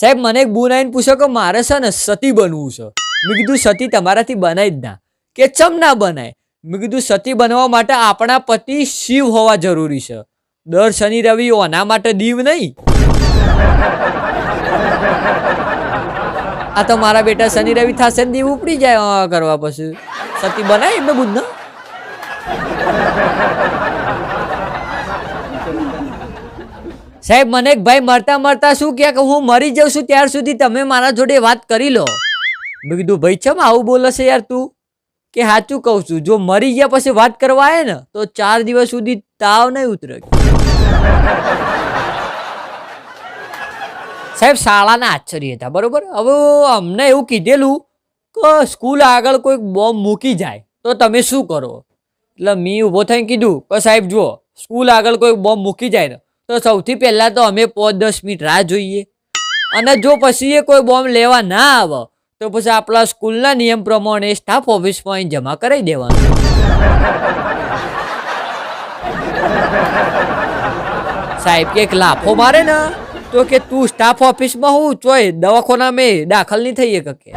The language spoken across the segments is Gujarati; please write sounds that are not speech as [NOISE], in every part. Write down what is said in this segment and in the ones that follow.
સાહેબ, મને એક બુન પૂછો કે મારે છે ને સતી બનવું છે. મેં કીધું, સતી તમારાથી બનાય જ ના. કે ચમ ના બનાય? મેં કીધું, સતી બનવા માટે આપણા પતિ શિવ હોવા જરૂરી છે. દર શનિ રવિ ઓના માટે દીવ નહીં. આ તો મારા બેટા શનિ રવિ થશે ને દીવ ઉપડી જાય કરવા પછી. સતી બનાય એમને બુદ્ધ સાહેબ, મને એક ભાઈ મરતા મરતા શું કહે કે હું મરી જાઉં છું, ત્યાર સુધી તમે મારા જોડે વાત કરી લો. મેં કીધું, ભાઈ છે આવું બોલે છે યાર તું? કે સાચું કહું છું, જો મરી ગયા પછી વાત કરવા આવે ને, તો ચાર દિવસ સુધી તાવ નહીં ઉતરે. સાહેબ, શાળાના આશ્ચર્ય હતા, બરોબર? હવે અમને એવું કીધેલું કે, સ્કૂલ આગળ કોઈક બોમ્બ મૂકી જાય, તો તમે શું કરો? એટલે મેં ઊભો થઈને કીધું કે, સાહેબ, જુઓ, સ્કૂલ આગળ કોઈ બોમ્બ મૂકી જાય ને તો સૌથી પહેલાં તો અમે પાંચ દસ મિનિટ રાહ જોઈએ. અને જો પછી એ કોઈ બોમ્બ લેવા ના આવે, તો પછી આપણા સ્કૂલના નિયમ પ્રમાણે સ્ટાફ ઓફિસમાં અહીં જમા કરાવી દેવાનું. સાહેબ કે લાફો મારે ને, તો કે તું સ્ટાફ ઓફિસમાં હું ચોય દવાખાના મેં દાખલ નહીં થઈ કે.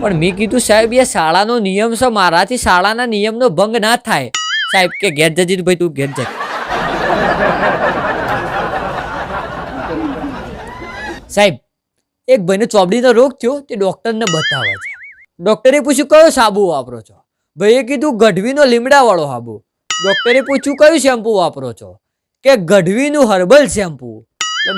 પણ મેં કીધું સાહેબ, એ શાળાનો નિયમ છે, મારાથી શાળાના નિયમનો ભંગ ના થાય. સાહેબ, કે ઘેર જજી ભાઈ તું ઘેર જા. સાહેબ, એક ભાઈને ચોબડીનો રોગ થયો, તે ડૉક્ટરને બતાવે છે. ડૉક્ટરે પૂછ્યું, કયો સાબુ વાપરો છો? ભાઈએ કીધું, ગઢવીનો લીમડાવાળો સાબુ. ડૉક્ટરે પૂછ્યું, કયું શેમ્પુ વાપરો છો? કે, ગઢવીનું હર્બલ શેમ્પુ.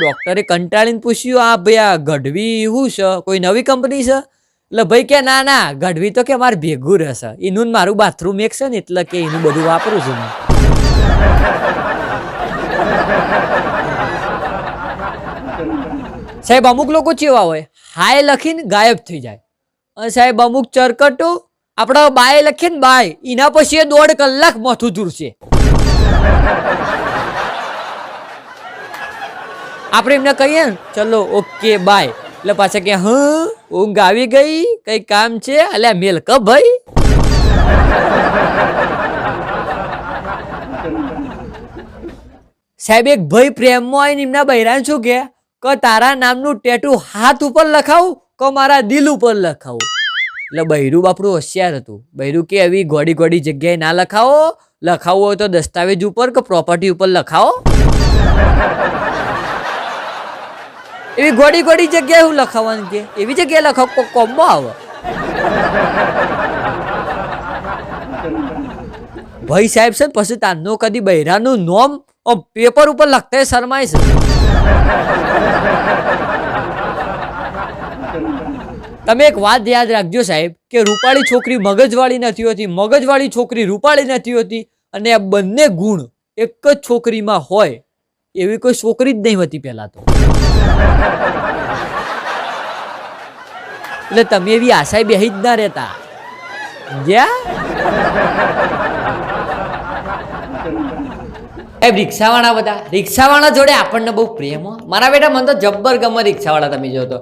ડૉક્ટરે કંટાળીને પૂછ્યું, આ ભાઈ આ ગઢવી શું છે કોઈ નવી કંપની છે એટલે ભાઈ કે ના ના, ગઢવી તો કે મારે ભેગું રહેશે. એનું મારું બાથરૂમ એક છે ને એટલે કે એનું બધું વાપરું છું હું. સાહેબ, અમુક લોકો ચેવા હોય, હાય લખીને ગાયબ થઈ જાય. અને સાહેબ, અમુક ચરકટો આપણા બાય લખીને બાય એના પછી દોઢ કલાક માથું જુરશે આપણે એમને કહીએ ને, ચલો ઓકે બાય એટલે પાછા કે, હ, ઊંઘ આવી ગઈ? કઈ કામ છે? અલ્યા, મેલ ક ભાઈ. સાહેબ, એક ભાઈ પ્રેમમાં આવીને એમના બૈરાન શું કે? કે તારા નામનું ટેટુ હાથ ઉપર લખાવું, કે મારા દિલ ઉપર લખાવું. એટલે બૈરું બાપડું હોશિયાર હતું. બૈરું કે એવી ગોડી ગોડી જગ્યાએ ના લખાવો. લખાવવું હોય તો દસ્તાવેજ ઉપર કે પ્રોપર્ટી ઉપર લખાવો. એવી ગોડી ગોડી જગ્યાએ હું લખાવવાનું કે, એવી જગ્યાએ લખાવ કો- કોમમાં આવે. ભાઈ સાહેબ છે ને, પછી તારનો કદી બૈરાનું નોમ પેપર ઉપર લખતા શરમાય છે. તમે એક વાત યાદ રાખજો સાહેબ, કે રૂપાળી છોકરી મગજવાળી નથી હોતી, મગજવાળી છોકરી રૂપાળી નથી હોતી, અને આ બંને ગુણ એક જ છોકરીમાં હોય એવી કોઈ છોકરી જ નહીં હોતી પહેલાં તો. એટલે તમે એવી આશાએ બેહી જ ના રહેતા. એ રિક્ષાવાળા બધા, રિક્ષાવાળા જોડે આપણને બહુ પ્રેમ. મારા બેટા, મને તો જબ્બર ગમે રિક્ષાવાળા, તમે જો તો.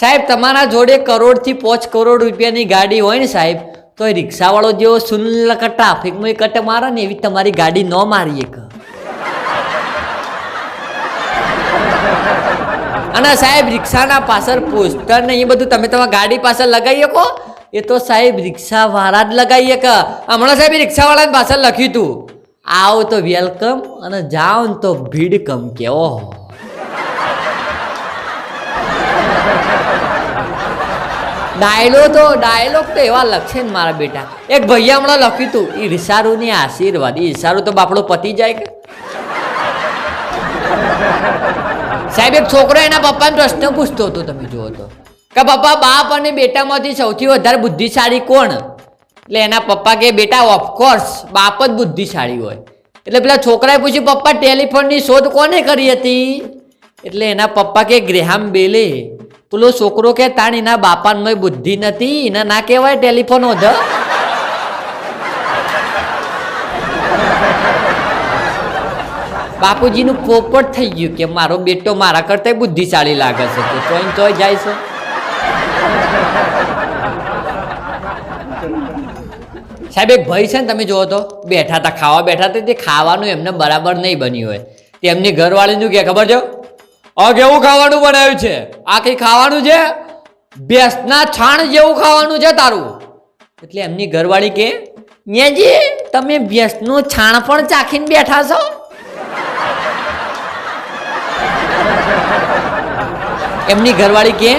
સાહેબ, તમારા જોડે કરોડથી પાંચ કરોડ રૂપિયાની ગાડી હોય ને સાહેબ, તો એ રિક્ષાવાળો જેવો સુલ્લક ટ્રાફિકમાં એ કટ મારે ને એવી તમારી ગાડી ન મારી એક અને સાહેબ, રિક્ષાના પાછળ પોસ્ટર ને એ બધું તમે તમારા ગાડી પાછળ લગાવી શકો? એ તો સાહેબ, રિક્ષાવાળા જ લગાવી શકે. હમણાં સાહેબ રિક્ષાવાળાને પાછળ લખ્યું હતું આવો તો વેલકમ અને જાઓ તો ભીડ કમ કેવો ડાયલોગ તો ડાયલોગ તો એવા લખશે ને મારા બેટા. એક ભૈયા હમણાં લખ્યું હતું એ રિસારુની આશીર્વાદ એ રિસારું તો બાપડો પતી જાય કે? સાહેબ, એક છોકરો એના પપ્પાને પ્રશ્ન પૂછતો હતો, તમે જુઓ તો. કે પપ્પા, બાપ અને બેટામાંથી સૌથી વધારે બુદ્ધિશાળી કોણ? એટલે એના પપ્પા કે બેટા ઓફકોર્સ બાપ જ બુદ્ધિશાળી હોય. એટલે પેલા છોકરાએ પૂછ્યું, પપ્પા, ટેલિફોનની શોધ કોને કરી હતી? એટલે એના પપ્પા કે ગ્રેહામ બેલે. પેલો છોકરો કે તાણ, એના બાપાનમાં બુદ્ધિ નથી, એના ના કહેવાય ટેલિફોન હોધ બાપુજીનું પોપટ થઈ ગયું કે મારો બેટો મારા કરતા બુદ્ધિશાળી લાગે છે. તો ચોઈ ચોય જાય છે. સાહેબ, એક ભાઈ છે ને તમે જુઓ તો, બેઠા હતા, ખાવા બેઠા હતા, તે ખાવાનું એમને બરાબર નહીં બન્યું હોય. તે એમની ઘરવાળીનું કે ખબર છે? આ કેવું ખાવાનું બનાવ્યું છે? આ કઈ ખાવાનું છે? ભેંસના છાણ જેવું ખાવાનું છે તારું. એટલે એમની ઘરવાળી કે ન્યાજી તમે ભેંસનું છાણ પણ ચાખીને બેઠા છો? એમની ઘરવાળી કે,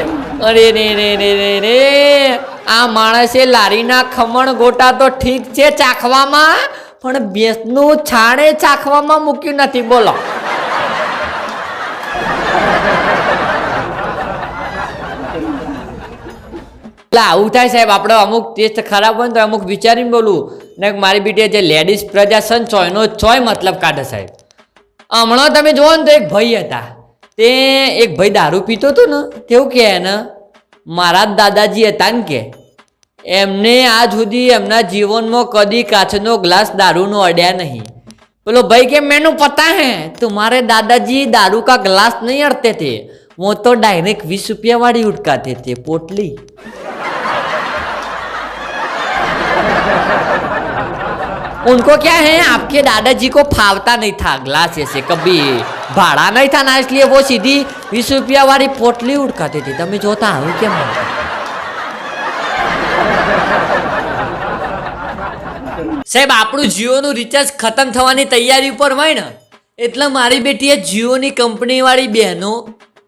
અરે રે રે રે રે રે, આ માણસે લારીના ખમણ ગોટા તો ઠીક છે ચાખવામાં, પણ ભેંસનું છાણે ચાખવામાં મૂક્યું નથી. બોલો. એટલે આવું થાય સાહેબ, આપણે અમુક ટેસ્ટ ખરાબ હોય ને તો અમુક વિચારીને બોલું. ને મારી બેટી જે લેડીઝ પ્રજાસન ચોયનો ચોય મતલબ કાઢે સાહેબ. હમણાં તમે જુઓ ને તો એક ભાઈ હતા. તે એક ભાઈ દારૂ પીતો હતો ને તેવું કહે ને મારા જ દાદાજી હતા ને કે એમને આજ સુધી એમના જીવનમાં કદી કાચનો ગ્લાસ દારૂનો અડ્યા નહીં બોલો ભાઈ કે મેનુ પતા હે तुम्हारे दादाजी दारू का ग्लास नहीं अड़ते थे वो तो डायरेक्ट बीस रुपया वाली उठकाते थे पोटली उनको क्या है आपके दादाजी को फावता नहीं था ग्लास ऐसे कभी भाड़ा नहीं था ना इसलिए वो सीधी बीस रुपया वाली पोटली उड़काते थे તમે જોતા આવું કેમ નથી? સાહેબ આપણું જીઓનું રિચાર્જ ખતમ થવાની તૈયારી ઉપર હોય ને એટલે મારી બેટીએ જીઓની કંપનીવાળી બહેનો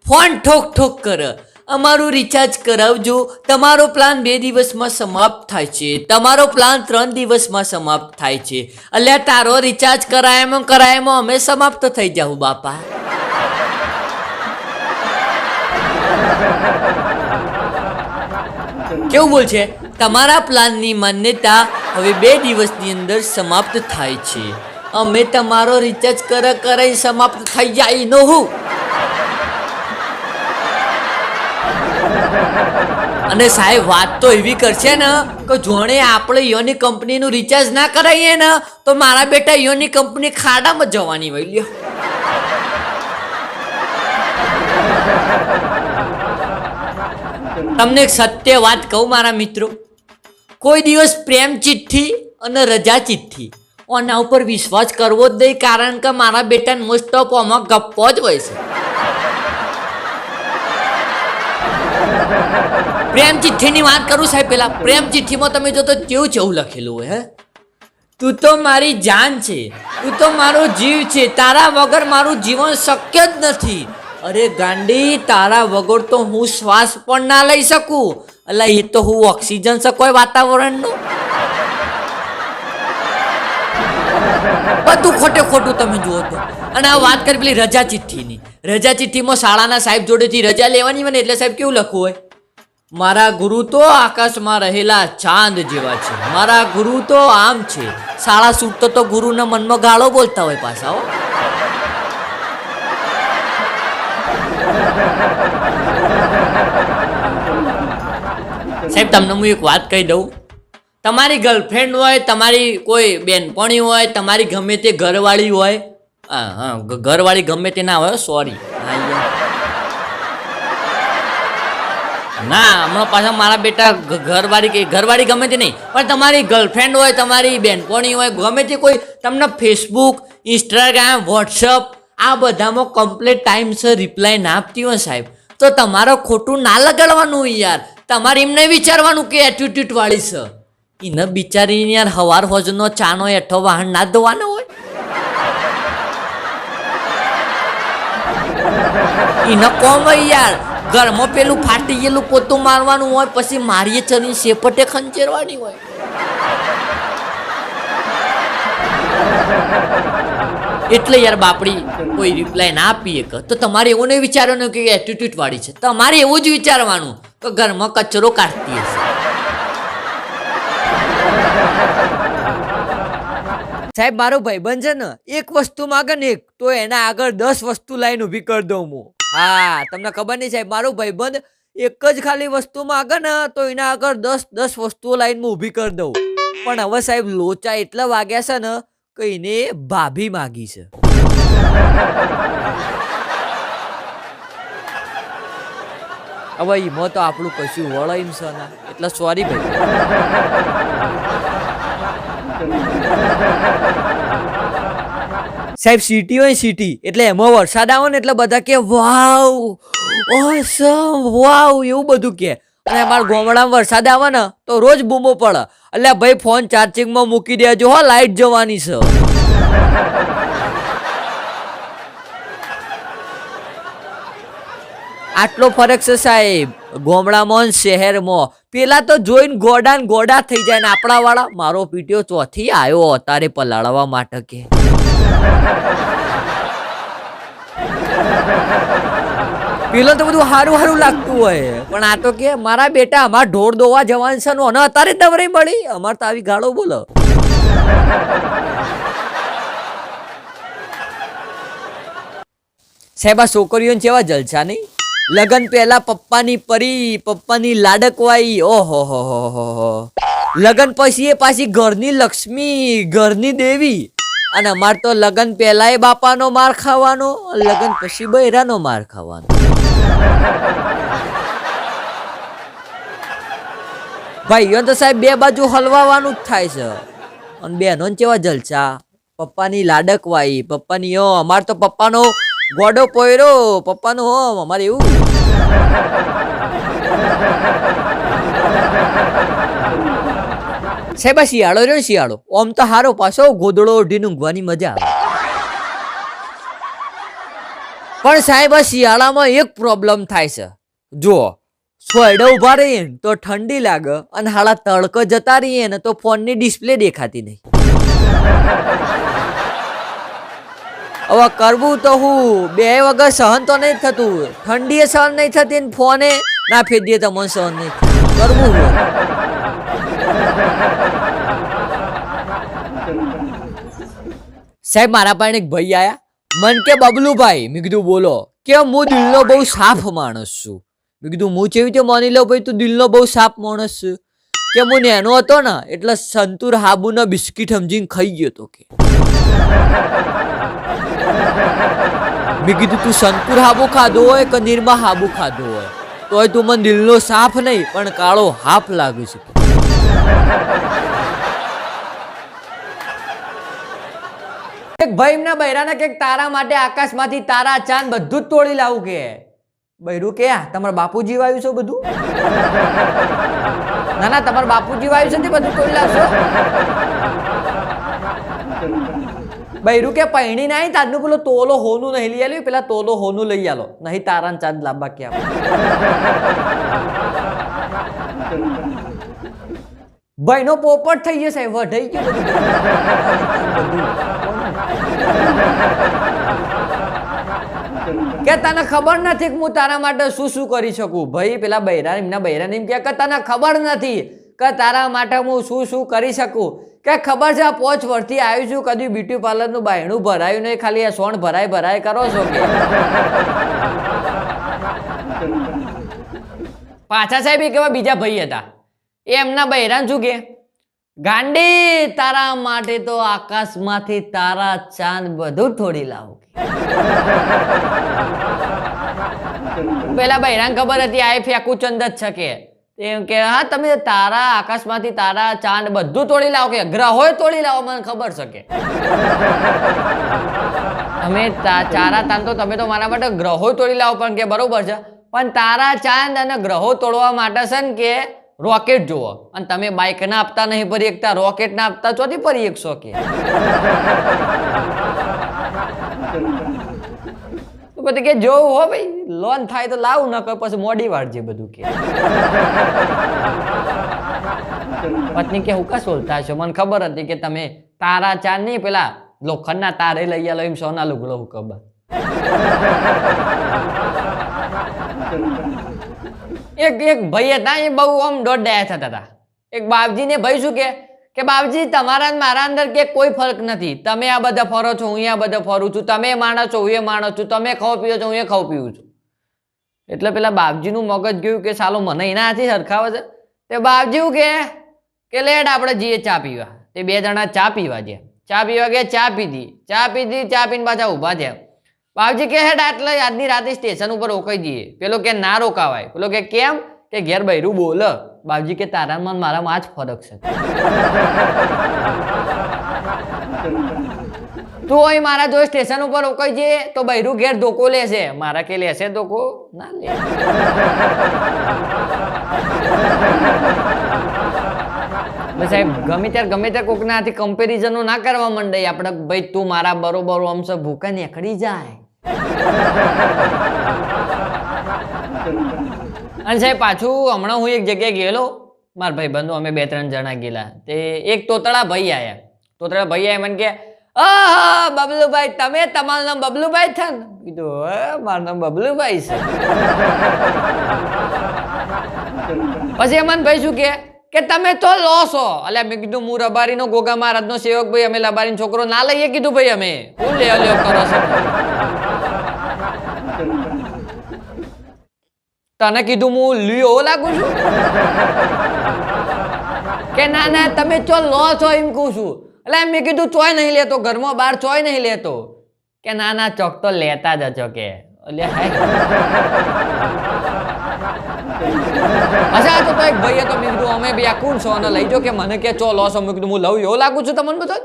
ફોન ઠોક ઠોક કરે અમારું રિચાર્જ કરાવજો. તમારો પ્લાન બે દિવસમાં સમાપ્ત થાય છે. તમારો પ્લાન ત્રણ દિવસમાં સમાપ્ત થાય છે. અલ્યા, તારો રિચાર્જ કરાયમાં કરાયમાં અમે સમાપ્ત થઈ જાઉં બાપા. કેવું બોલ છે? તમારા પ્લાનની માન્યતા હવે બે દિવસની અંદર સમાપ્ત થાય છે. અમે તમારો રિચાર્જ કર કરાઈ સમાપ્ત થઈ જાય નો હું અને સાહેબ, વાત તો એવી કરશે ને કે જોણે આપણે યોની કંપનીનું રિચાર્જ ના કરાવીએ ને, તો મારા બેટા યોની કંપની ખાડામાં જવાની હોય, લ્યો. તમને એક સત્ય વાત કહું મારા મિત્રો. કોઈ દિવસ પ્રેમ ચિઠ્ઠી અને રજા ચિઠ્ઠી આના ઉપર વિશ્વાસ કરવો જ નહીં, કારણ કે મારા બેટાને મોસ્ટ ઓફ આમાં ગપ્પો જ હોય છે. પ્રેમ ચિઠ્ઠીની વાત કરું સાહેબ પેલા. પ્રેમ ચિઠ્ઠીમાં તમે જો તો કેવું છે એવું લખેલું હોય, હે? તું તો મારી જાન છે. તું તો મારો જીવ છે. તારા વગર મારું જીવન શક્ય જ નથી. અરે ગાંડી, તારા વગર તો હું શ્વાસ પણ ના લઈ શકું. એટલે એ તો હું ઓક્સિજન શકો વાતાવરણનું? બધું ખોટે ખોટું તમે જુઓ તો. અને આ વાત કરી પેલી રજા ચિઠ્ઠીની રજા ચિઠ્ઠીમાં શાળાના સાહેબ જોડેથી રજા લેવાની હોય એટલે સાહેબ કેવું લખવું હોય? મારા ગુરુ તો આકાશમાં રહેલા ચાંદ જેવા છે. મારા ગુરુ તો આમ છે. શાળા છૂટતો તો ગુરુના મનમાં ગાળો બોલતા હોય પાછા, હો. સાહેબ, તમને હું એક વાત કહી દઉં. તમારી ગર્લફ્રેન્ડ હોય, તમારી કોઈ બેનપણી હોય, તમારી ગમે તે ઘરવાળી હોય હા હા ઘરવાળી ગમે તે ના હોય સોરી ના, હમણાં પાછા મારા બેટા ઘરવાળી કે, ઘરવાળી ગમે તે નહીં, પણ તમારી ગર્લફ્રેન્ડ હોય, તમારી બેનપણી હોય, ગમે તે કોઈ, તમને ફેસબુક ઇન્સ્ટાગ્રામ વોટ્સઅપ આ બધામાં કમ્પ્લીટ ટાઈમસર રિપ્લાય ના આપતી હોય સાહેબ. તો તમારે ખોટું ના લગાડવાનું યાર. તમારે એમને વિચારવાનું કે એટીટ્યુડ વાળી છે એને બિચારીને યાર હવાર હોજનો ચાનો એઠો વાહન ના ધોવાનો હોય. એને કોમ યાર. ઘરમાં પેલું ફાટી ગયેલું પોતું મારવાનું હોય, પછી મારીએ ચની શેપટે ખંચેરવાની હોય. એટલે યાર બાપડી, કોઈ રિપ્લાય ના આપીએ કે. તો તમારે એવું નહીં વિચારવાનું કે એટીટ્યુડ વાળી છે. તમારે એવું જ વિચારવાનું કે ઘરમાં કચરો કાઢતી હશે. સાહેબ, મારો ભાઈબંધ છે ને, એક વસ્તુ માગે ને એક, તો એના આગળ દસ વસ્તુ લાઈન ઊભી કરી દઉં હું. હા, તમને ખબર નહીં સાહેબ, મારો ભાઈબંધ એક જ ખાલી વસ્તુ માંગે ને તો એના આગળ દસ દસ વસ્તુઓ લાઈનમાં ઊભી કરી દઉં. પણ હવે સાહેબ, લોચા એટલા વાગ્યા છે ને કે એને ભાભી માગી છે. હવે એમાં તો આપણું કશું વળાયું છે ને, એટલે સોરી ભાઈ. સાહેબ સિટી હોય સિટી એટલે એમાં વરસાદ આવે ને એટલે બધા કે, વાવ ઓસમ વાવ, એવું બધું કે. અને અમારા ગોમડામાં વરસાદ આવે ને, તો રોજ બૂમો પડે. એટલે ભાઈ ફોન ચાર્જિંગમાં મૂકી દેજો, હો, લાઈટ જવાની છે. આટલો ફરક છે સાહેબ, ગોમડામાં શહેરમાં. પેલા તો જોઈને ગોડા ગોડા થઈ જાય ને આપણા વાળા મારો પીટીઓ ચોથી આવ્યો અત્યારે પલાળવા માટે કે. પેલો તો બધું સારું સારું લાગતું હોય. પણ આ તો કે મારા બેટા અમાર ઢોર દોવા જવાનું છે અને અત્યારે નવરી મળી. અમાર તો આવી ગાળો બોલો. સાહેબ, આ છોકરીઓને કેવા જલસા નહીં. લગન પહેલા પપ્પાની પરી, પપ્પાની લાડકવાઈ. ઓહો હો હો હો. લગન પછી એ પાછી ઘરની લક્ષ્મી, ઘરની દેવી. અને અમારે તો લગન પહેલા એ બાપાનો માર ખાવાનો, લગન પછી બૈરાનો માર ખાવાનો. ભાઈઓ તો સાહેબ બે બાજુ હલવાવાનું જ થાય છે. અને બહેનો કેવા જલસા. પપ્પાની લાડકવાઈ પપ્પાની હો અમાર તો પપ્પાનો ગોડો પોયરો, પપ્પાનો હો અમારે એવું સાહેબ શિયાળો રહ્યો શિયાળો. ઓમ તો હારો પાછો ગોદડો ઓઢીને ઊંઘવાની મજા આવે. પણ સાહેબ શિયાળામાં એક પ્રોબ્લેમ થાય છે. જુઓ સોયડે ઊભા રહીએ ને તો ઠંડી લાગે અને હાળા તડકો જતા રહીએ ને તો ફોનની ડિસ્પ્લે દેખાતી નહીં. હવે કરવું તો હું, બે વગર સહન તો નહીં થતું ઠંડીએ સહન નહીં થતી ને ફોને ના ફેર તો મને સહન નહીં. કરવું સાહેબ, મારા પાસે એક ભાઈ આયા. મન કે, બબલુભાઈ, મેં કીધું, બોલો. કે, હું દિલનો બહુ સાફ માણસ છું. મેં કીધું, હું જેવી રીતે માની લઉં ભાઈ, તું દિલનો બહુ સાફ માણસ છું? કે, હું નેનો હતો ને, એટલે સંતુર હાબુના બિસ્કિટ સમજીને ખાઈ ગયો તો કે. મેં કીધું, તું સંતુર હાબુ ખાધો હોય કે નિરમા હાબુ ખાધો હોય? તોય તું મને દિલનો સાફ નહીં, પણ કાળો હાફ લાગે છે એક ભાઈના બૈરાને કે તારા માટે આકાશમાંથી તારા ચાંદ બધું જ તોડી લાવું કે? બૈરું કે તમારા બાપુજી વાયું છે બધું? [LAUGHS] ના ના, તમારા બાપુજી વાયું છે તે બધું તોડી લાવશો. [LAUGHS] બૈરું કે, પૈણી નહીં તારનું પેલો તોલો હોનું નહીં લઈ આવ્યું પેલા તોલો હોનું લઈ આલો, નહીં તારા ચાંદ લાંબા કે [LAUGHS] ભાઈનો પોપટ થઈ જશે, વઢાઈ ગયો બધું. કે તને ખબર નથી કે હું તારા માટે શું શું કરી શકું? ભાઈ, પેલા બૈરા, એમના બૈરાને એમ કે તને ખબર નથી કે તારા માટે હું શું શું કરી શકું? કે ખબર છે આ પોચ વર્ષથી આવ્યું છું, કદી બ્યુટી પાર્લરનું બાયણું ભરાયું નહીં, ખાલી આ સોણ ભરાય ભરાય કરો છો પાછા સાહેબ એ કેવા બીજા ભાઈ હતા. એ એમના બૈરાન શું કે? ગાંડી, તારા માટે તો આકાશમાંથી તારા ચાંદ બધું થોડી લાવું પેલા બૈરાન ખબર હતી, આ એ ફેંકું ચંદ જ છે કે. એમ કે, હા, તમે તારા આકાશમાંથી તારા ચાંદ બધું તોડી લાવો કે ગ્રહો તોડી લાવો, મને ખબર છે કે. તમે ચારા તાન તો તમે તો મારા માટે ગ્રહો તોડી લાવો પણ કે બરોબર છે. પણ તારા ચાંદ અને ગ્રહો તોડવા માટે છે ને કે રોકેટ જુઓ. અને તમે બાઇક ના આપતા નહીં ભરી એકતા રોકેટ ના આપતા, ચોથી ફરી એકસો કે. પછી કે જોવું હો ભાઈ લોન થાય તો લાવું ન પછી મોડી વાળજે બધું કે. પત્ની કે, હું કા સોલતા છો? મને ખબર હતી કે તમે તારા ચાર નહીં, પેલા લોખંડના તારે લઈ આલો, એમ સોના લુગડો હું ખબર. એક એક ભાઈ હતા એ બહુ આમ દોઢ દયા થતા હતા. એક બાપજીને ભાઈ શું કે? કે બાપજી, તમારા મારા અંદર કે કોઈ ફરક નથી. તમે આ બધા ફરો છો, હું આ બધા ફરું છું. તમે માણસ છો, હું એ માણસ છું. તમે ખાવ પીવો છો, હું એ ખાવ પીવું છું. એટલે પેલા બાપજીનું મગજ ગયું કે સાલો મને એનાથી સરખાવે છે. તે બાપજી શું કે? કે લેટ આપણે જઈએ ચા પીવા. તે બે જણા ચા પીવા ગયા. ચા પીવા ગયા, ચા પીધી. ચા પીધી, ચા પીને પાછા ઊભા થયા. બાપજી કે હેડ આટલે આજની રાતે સ્ટેશન ઉપર રોકાઈ જઈએ. પેલો કે ના રોકાવાય. પેલો કે કેમ? કે ઘેર બૈરું બોલ. બાપજી કે તારા મન મારામાં આ જ ફરક છે. તું અહીં મારા જો સ્ટેશન ઉપર રોકાઈ જઈએ તો બૈરું ઘેર ધોકો લેશે. મારા કે લેશે ધોકો? ના લે. સાહેબ, ગમે ત્યારે ગમે ત્યારે કોકના હાથી કમ્પેરિઝનો ના કરવા માંડે. આપણે ભાઈ તું મારા બરોબર આમ ભૂકા નીકળી જાય. અને સાહેબ, પાછું હમણાં હું એક જગ્યાએ ગયેલો, મારા ભાઈ બંધુ અમે બે ત્રણ જણા ગયેલા. તે એક તોતળા ભાઈ આયા. તોતળા ભાઈ આવ્યા મને કે બબલુભાઈ, તમે તમારું નામ બબલુભાઈ છે કીધું મારું નામ બબલુભાઈ છે. પછી અમન ભાઈ શું કે કે તમે તો લો છો. અલ્યા મેં કીધું હું રબારીનો ગોગા મહારાજનો સેવક ભાઈ, અમે લબારીનો છોકરો ના લઈએ, કીધું ભાઈ અમે. હું લે કરો છો? તને કીધું હું લ્યો લાગુ છું? કે ના ના, તમે ચો લો છો એમ કહું છું. એટલે મેં કીધું ચોય નહીં લેતો, ઘરમાં બહાર ચોય નહીં લેતો. કે ના ના, ચોક તો લેતા જ છો કે. અચ્છા, તો અમે આ કોણ છો, અને લઈ જો કે મને કે, ચો લો છો? કીધું, હું લઉં એવો લાગુ છું તમને બધો?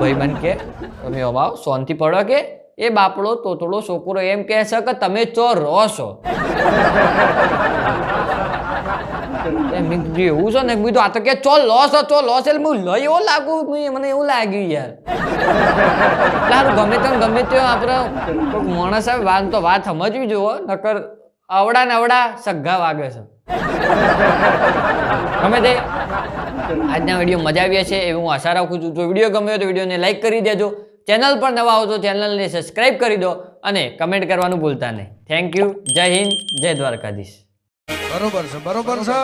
ભાઈ બન કે, તમે અમાવ શાંતિ પડો કે. એ બાપડો તોતડો છોકરો એમ કહે છે કે તમે ચો રહો છો. એવું છે ને? બીજું આ તો કે ચો લો છો ચો લો છે. હું એવો લાગુ. મને એવું લાગ્યું યાર. એટલે ગમે તેમ, ગમે તે આપણે માણસ આવે, વાત તો વાત સમજવી જુઓ નકર અવડા ને અવડા સગ્ગા વાગે છે. ગમે તે. આજના વીડિયો મજા આવી છે એવી હું આશા રાખું છું. જો વીડિયો ગમ્યો તો વિડીયોને લાઈક કરી દેજો. ચેનલ પર નવા હો તો ચેનલને સબસ્ક્રાઇબ કરી દો અને કમેન્ટ કરવાનું ભૂલતા નહીં. થેન્ક યુ જય હિન્દ, જય દ્વારકાધીશ. બરોબર છે બરોબર છે